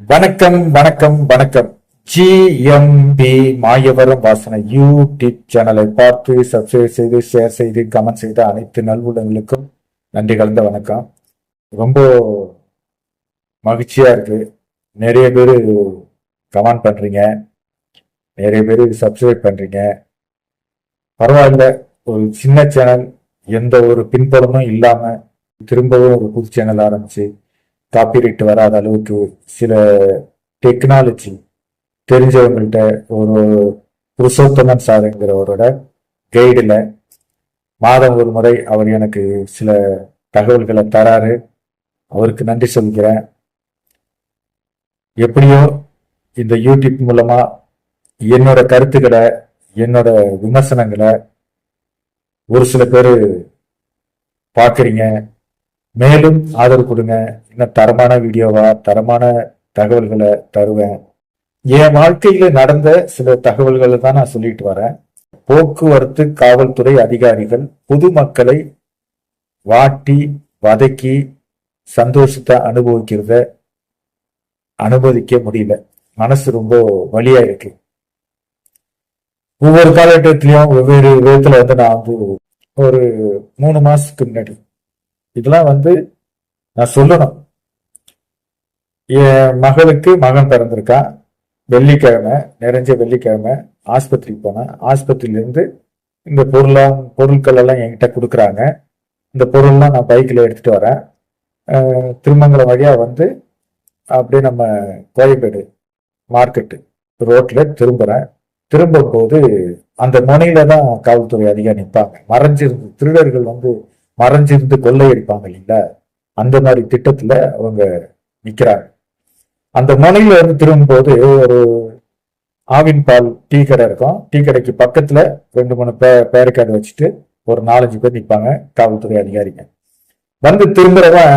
வணக்கம் வணக்கம் வணக்கம். ஜிஎம்பி மாயவரம் வாசனை யூடியூப் சேனலை பார்த்து சப்ஸ்கிரைப் செய்து ஷேர் செய்து கமெண்ட் செய்த அனைத்து நல்வுடங்களுக்கும் நன்றி கலந்த வணக்கம். ரொம்ப மகிழ்ச்சியா இருக்கு. நிறைய பேர் கமெண்ட் பண்றீங்க. நிறைய பேர் சப்ஸ்கிரைப் பண்றீங்க. பரவாயில்ல ஒரு சின்ன சேனல் எந்த ஒரு பின்புலமும் இல்லாம திரும்பவும் ஒரு புது சேனல் ஆரம்பிச்சு காப்பிரைட் வராத அளவுக்கு சில டெக்னாலஜி தெரிஞ்சவங்கள்ட்ட ஒரு புருஷோத்தமன் சாருங்கிறவரோட கைடில் மாதம் ஒரு முறை அவர் எனக்கு சில தகவல்களை தராரு. அவருக்கு நன்றி சொல்கிறேன். எப்படியோ இந்த யூடியூப் மூலமா என்னோட கருத்துக்களை என்னோட விமர்சனங்களை ஒரு சில பேர் பார்க்குறீங்க. மேலும் ஆதரவு கொடுங்க. இன்னும் தரமான வீடியோவா தரமான தகவல்களை தருவேன். என் வாழ்க்கையில நடந்த சில தகவல்களை தான் நான் சொல்லிட்டு வரேன். போக்குவரத்து காவல்துறை அதிகாரிகள் பொதுமக்களை வாட்டி வதக்கி சந்தோஷத்தை அனுபவிக்கிறத அனுமதிக்க முடியல. மனசு ரொம்ப வழியா இருக்கு. ஒவ்வொரு காலகட்டத்திலையும் வெவ்வேறு விதத்துல வந்து நான் வந்து ஒரு மூணு மாசத்துக்கு முன்னாடி இதெல்லாம் வந்து நான் சொல்லணும். என் மகளுக்கு மகன் பிறந்திருக்கான் வெள்ளிக்கிழமை நிறைஞ்ச வெள்ளிக்கிழமை ஆஸ்பத்திரிக்கு போனேன் ஆஸ்பத்திரியிலேருந்து இந்த பொருளாம் பொருட்கள் எல்லாம் என்கிட்ட கொடுக்குறாங்க. இந்த பொருள்லாம் நான் பைக்கில் எடுத்துட்டு வரேன். திருமங்கலம் வழியாக வந்து அப்படியே நம்ம கோயம்பேடு மார்க்கெட்டு ரோட்ல திரும்புறேன். போது அந்த முனையில தான் காவல்துறை அதிகாரி நிற்பாங்க மறைஞ்சிருந்து திருடர்கள் வந்து மறைஞ்சிருந்து கொள்ளையடிப்பாங்க இல்லைங்களா? அந்த மாதிரி திட்டத்துல அவங்க நிக்கிறாங்க. அந்த முனையில இருந்து திரும்பும்போது ஒரு ஆவின் பால் டீ கடை இருக்கும். டீ கடைக்கு பக்கத்துல ரெண்டு மூணு பே பேரிக்கார்டு வச்சுட்டு ஒரு நாலஞ்சு பேர் நிற்பாங்க காவல்துறை அதிகாரிங்க. வந்து திரும்புறவன்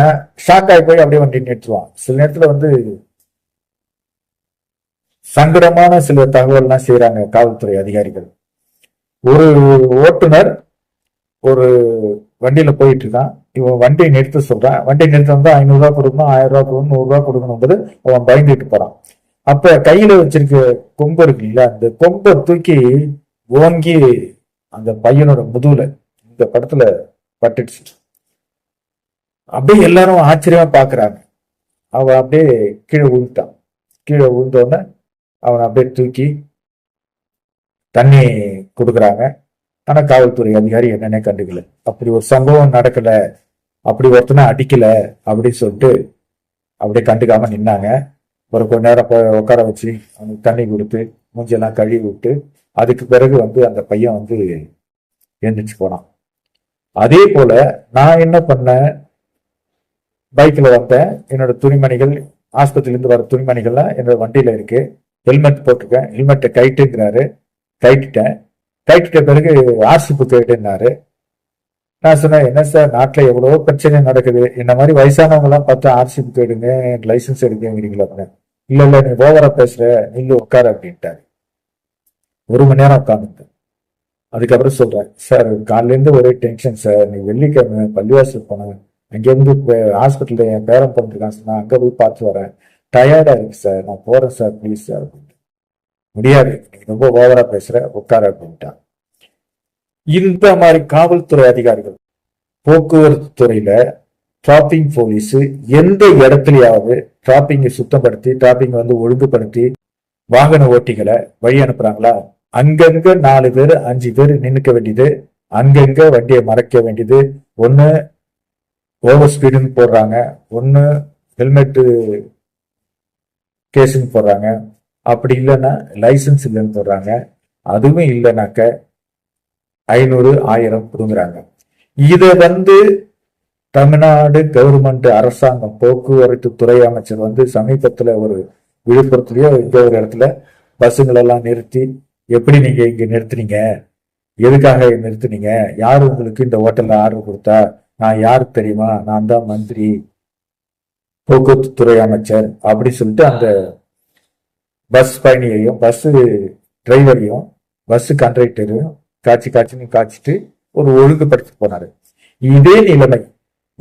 ஷாக் ஆகி போய் அப்படியே வண்டி நிறுத்துவான் சில நேரத்துல வந்து சங்கடமான சில தகவல்லாம் செய்யறாங்க காவல்துறை அதிகாரிகள். ஒரு ஓட்டுநர் ஒரு வண்டியில போயிட்டு இருக்கான் இவன் வண்டியை நிறுத்த சொல்றான் வண்டியை நிறுத்த வந்து ஐநூறுரூவா கொடுக்கணும் ஆயிரம் ரூபாய் கொடுக்கணும் நூறுரூவா ரூபாய் அவன் பயந்துட்டு போறான். அப்ப கையில வச்சிருக்க கொம்பு இருக்குல்ல அந்த கொம்பை தூக்கி ஓங்கி அந்த பையனோட முதுகுல இந்த படத்துல பட்டுடுச்சு. அப்படியே எல்லாரும் ஆச்சரியமா பாக்குறாங்க. அவன் அப்படியே கீழே விழுந்துட்டான். கீழே விழுந்தோடனே அவனை அப்படியே தூக்கி தண்ணி கொடுக்குறாங்க. ஆனா காவல்துறை அதிகாரி என்னன்னே கண்டுக்கல. அப்படி ஒரு சம்பவம் நடக்கல. அப்படி ஒருத்தனை அடிக்கல அப்படின்னு சொல்லிட்டு அப்படியே கண்டுக்காம நின்னாங்க. ஒரு கொஞ்ச நேரம் போய் உட்கார வச்சு அவனுக்கு தண்ணி கொடுத்து மூஞ்செல்லாம் கழுவி விட்டு அதுக்கு பிறகு வந்து அந்த பையன் வந்து எழுந்திரிச்சு போனான். அதே போல நான் என்ன பண்ணேன்? பைக்கில் வந்தேன். என்னோட துணிமணிகள் ஆஸ்பத்திரியிலேருந்து வர துணிமணிகள்லாம் என்னோட வண்டியில் இருக்கு. ஹெல்மெட் போட்டிருக்கேன் ஹெல்மெட்டை கைட்டுங்கிறாரு. கைட்டுட்டேன். கைட்டுட்ட பிறகு ஆர்சி புக் நான் சொன்னேன் என்ன சார் நாட்டில் எவ்வளவோ பிரச்சனை நடக்குது. இந்த மாதிரி வயசானவங்கலாம் பார்த்து ஆர்சி புக் எடுங்க லைசன்ஸ் எடுக்கிறீங்களா அப்படின்னு. இல்லை இல்லை நீ ஓவரா பேசுற. நில்லு உட்கார அப்படின்ட்டாரு. ஒரு மணி நேரம் உட்காந்துட்டேன் அதுக்கப்புறம் சொல்றேன் சார் காலிலேருந்து ஒரே டென்ஷன் சார். நீ வெள்ளிக்கிழமை பள்ளிவாசல் போனேன் அங்கேருந்து ஹாஸ்பிட்டலில் என் பேரன் பிறந்திருக்கான் சார் நான் அங்கே போய் பார்த்து வரேன். டயர்டாக இருக்கு சார். நான் போகிறேன் சார் ப்ளீஸ் சார் அப்படின்ட்டு. முடியாது. ரொம்ப ஓவரா பேசுற உட்கார அப்படின்ட்டான். இந்த மாதிரி காவல்துறை அதிகாரிகள் போக்குவரத்து துறையில டிராபிக் போலீஸ் எந்த இடத்துலயாவது டிராபிங்கை சுத்தப்படுத்தி டிராபிக் வந்து ஒழுங்குபடுத்தி வாகன ஓட்டிகளை வழி அனுப்புறாங்களா? அங்கங்க நாலு பேர் அஞ்சு பேர் நின்னுக்க வேண்டியது அங்கங்க வண்டியை மறைக்க வேண்டியது. ஒன்று ஓவர் ஸ்பீடுன்னு போடுறாங்க ஒன்று ஹெல்மெட்டு கேஸுன்னு போடுறாங்க. அப்படி இல்லைன்னா லைசன்ஸ் இல்லைன்னு சொல்கிறாங்க அதுவும் இல்லைனாக்க ஐநூறு ஆயிரம் கொடுங்குறாங்க இதை வந்து தமிழ்நாடு கவர்மெண்ட் அரசாங்கம் போக்குவரத்து துறை அமைச்சர் வந்து சமீபத்தில் ஒரு விழுப்புரத்துலயோ இந்த ஒரு இடத்துல பஸ்ஸுங்களெல்லாம் நிறுத்தி எப்படி நீங்கள் இங்கே நிறுத்துனீங்க? எதுக்காக நிறுத்துனீங்க? யார் உங்களுக்கு இந்த ஹோட்டலில் ஆர்டர் கொடுத்தா? நான் யாருக்கு தெரியுமா? நான் தான் மந்திரி போக்குவரத்து துறை அமைச்சர் அப்படி சொல்லிட்டு அந்த பஸ் பயணியையும் பஸ் டிரைவரையும் பஸ் கண்டக்டரையும் காய்ச்சி காய்ச்சின்னு காய்ச்சிட்டு ஒரு ஒழுங்குபடுத்தி போனாரு. இதே நிலைமை.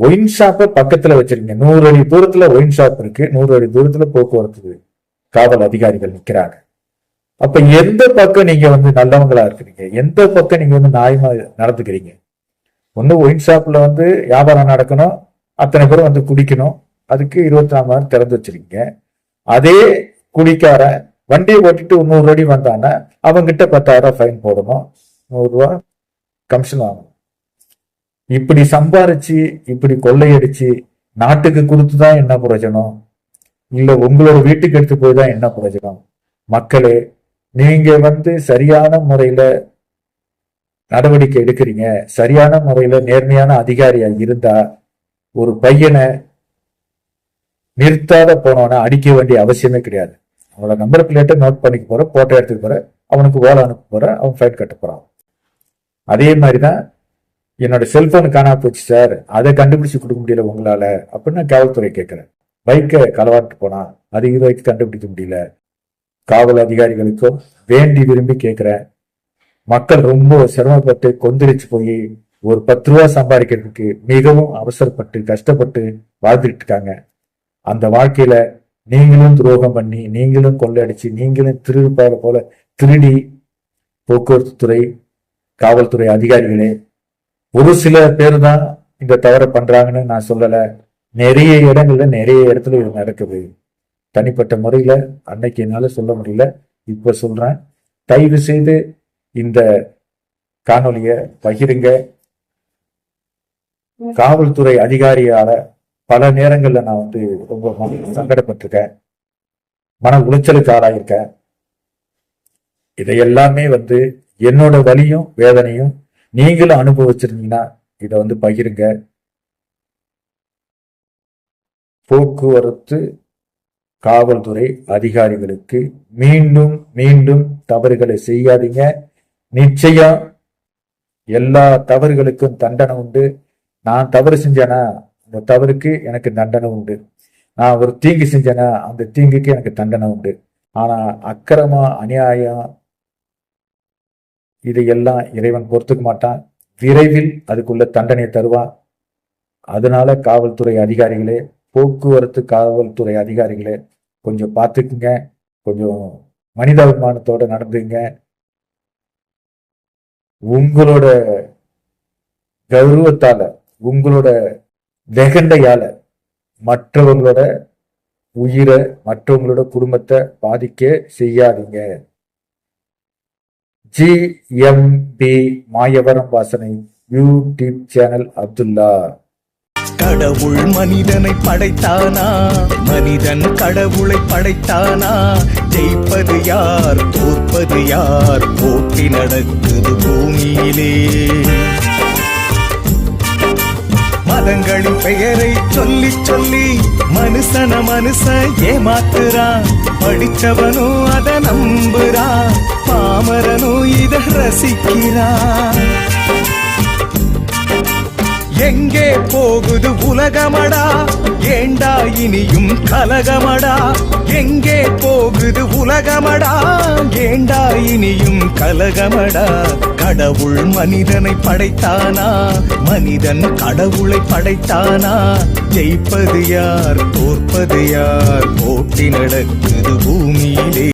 ஒயின் ஷாப்பை பக்கத்துல வச்சிருக்கீங்க நூறு அடி தூரத்துல ஒயின் ஷாப் இருக்கு. நூறு அடி தூரத்துல போக்குவரத்து காவல் அதிகாரிகள் நிக்கிறாங்க. அப்ப எந்த பக்கம் நீங்க வந்து நல்லவங்களா இருக்கிறீங்க? எந்த பக்கம் நீங்க வந்து நியாயமா நடந்துக்கிறீங்க? ஒண்ணு ஒயின் ஷாப்ல வந்து வியாபாரம் நடக்கணும். அத்தனை பேரும் வந்து குடிக்கணும். அதுக்கு இருபத்தி நாலு மணி நேரம் திறந்து வச்சிருக்கீங்க. அதே குடிக்காரன் வண்டியை ஓட்டிட்டு நூறு அடி வந்தானே அவங்கிட்ட பத்தாயிரம் ஃபைன் போடணும் நூறுரூவா கமிஷன் வாங்கணும். இப்படி சம்பாரிச்சு இப்படி கொள்ளையடிச்சு நாட்டுக்கு கொடுத்துதான் என்ன பிரயோஜனம்? இல்லை உங்களோட வீட்டுக்கு எடுத்து போய் தான் என்ன பிரயோஜனம்? மக்களே நீங்க வந்து சரியான முறையில நடவடிக்கை எடுக்கிறீங்க. சரியான முறையில நேர்மையான அதிகாரியா இருந்தா ஒரு பையனை நிறுத்தாத போனவன அடிக்க வேண்டிய அவசியமே கிடையாது. அவனோட நம்பர் பிளேட்டை நோட் பண்ணிக்க போற போட்டோ எடுத்துக்க போற அவனுக்கு ஓலை அனுப்ப போற அவன் ஃபைன் கட்ட போறான். அதே மாதிரி தான் என்னோட செல்போன் காணா போச்சு சார் அதை கண்டுபிடிச்சு கொடுக்க முடியல உங்களால அப்படின்னு நான் காவல்துறை கேட்கிறேன். பைக்கை களவாட்டு போனான். அது இது வரைக்கும் கண்டுபிடிக்க முடியல. காவல் அதிகாரிகளுக்கும் வேண்டி விரும்பி கேட்கிறேன். மக்கள் ரொம்ப சிரமப்பட்டு கொந்தளிச்சு போய் ஒரு பத்து ரூபா சம்பாதிக்கிறதுக்கு மிகவும் அவசரப்பட்டு கஷ்டப்பட்டு வாழ்ந்துட்டு இருக்காங்க. அந்த வாழ்க்கையில நீங்களும் துரோகம் பண்ணி நீங்களும் கொள்ளையடிச்சு நீங்களும் திருடுப்பால போல திருடி போக்குவரத்து துறை காவல்துறை அதிகாரிகளே ஒரு சில பேர் தான் இந்த தவறை பண்றாங்கன்னு நான் சொல்லல. நிறைய இடங்கள்ல நிறைய இடத்துல இது நடக்குது. தனிப்பட்ட முறையில அன்னைக்கு என்னால சொல்ல முடியல. இப்ப சொல்றேன். தயவு செய்து இந்த காணொலிய பகிருங்க. காவல்துறை அதிகாரியால பல நேரங்கள்ல நான் வந்து ரொம்ப சங்கடப்பட்டிருக்கேன். மன உளைச்சலுக்கு ஆளாயிருக்கேன். இதை எல்லாமே வந்து என்னோட வலியும் வேதனையும் நீங்களும் அனுபவிச்சிருந்தீங்கன்னா இதை வந்து பகிருங்க. போக்குவரத்து காவல்துறை அதிகாரிகளுக்கு மீண்டும் மீண்டும் தவறுகளை செய்யாதீங்க. நிச்சயம் எல்லா தவறுகளுக்கும் தண்டனை உண்டு. நான் தவறு செஞ்சேனா இந்த தவறுக்கு எனக்கு தண்டனை உண்டு. நான் ஒரு தீங்கு செஞ்சேன்னா அந்த தீங்குக்கு எனக்கு தண்டனை உண்டு. ஆனா அக்கிரமா அநியாயம் இதையெல்லாம் இறைவன் பொறுத்துக்க மாட்டான். விரைவில் அதுக்குள்ள தண்டனை தருவான் அதனால காவல்துறை அதிகாரிகளே போக்குவரத்து காவல்துறை அதிகாரிகளே கொஞ்சம் பார்த்துக்குங்க. கொஞ்சம் மனிதாபிமானத்தோட நடந்துங்க. உங்களோட கௌரவத்தால உங்களோட வெகண்டையால மற்றவங்களோட உயிரை மற்றவங்களோட குடும்பத்தை பாதிக்க செய்யாதீங்க. ஜெ எம் பி மாயவரம் வாசனை யூடியூப் சேனல் அப்துல்லா. கடவுள் மனிதனை படைத்தானா? மனிதன் கடவுளை படைத்தானா? ஜெயிப்பது யார் தோற்பது யார்? போட்டி நடக்குது பூமியிலே. மதங்களின் பெயரை சொல்லி சொல்லி மனுஷன மனுஷ ஏமாத்துறான் படிச்சவனும் அதை நம்புறான் பாமரனும் இதை ரசிக்கிறான் எங்கே போகுது உலகமடா? ஏண்டா இனியும் கலகமடா? எங்கே போகுது உலகமடா? ஏண்டா இனியும் கலகமடா? கடவுள் மனிதனை படைத்தானா? மனிதன் கடவுளை படைத்தானா? ஜெயிப்பது யார் தோற்பது யார்? போட்டி நடக்குது பூமியிலே.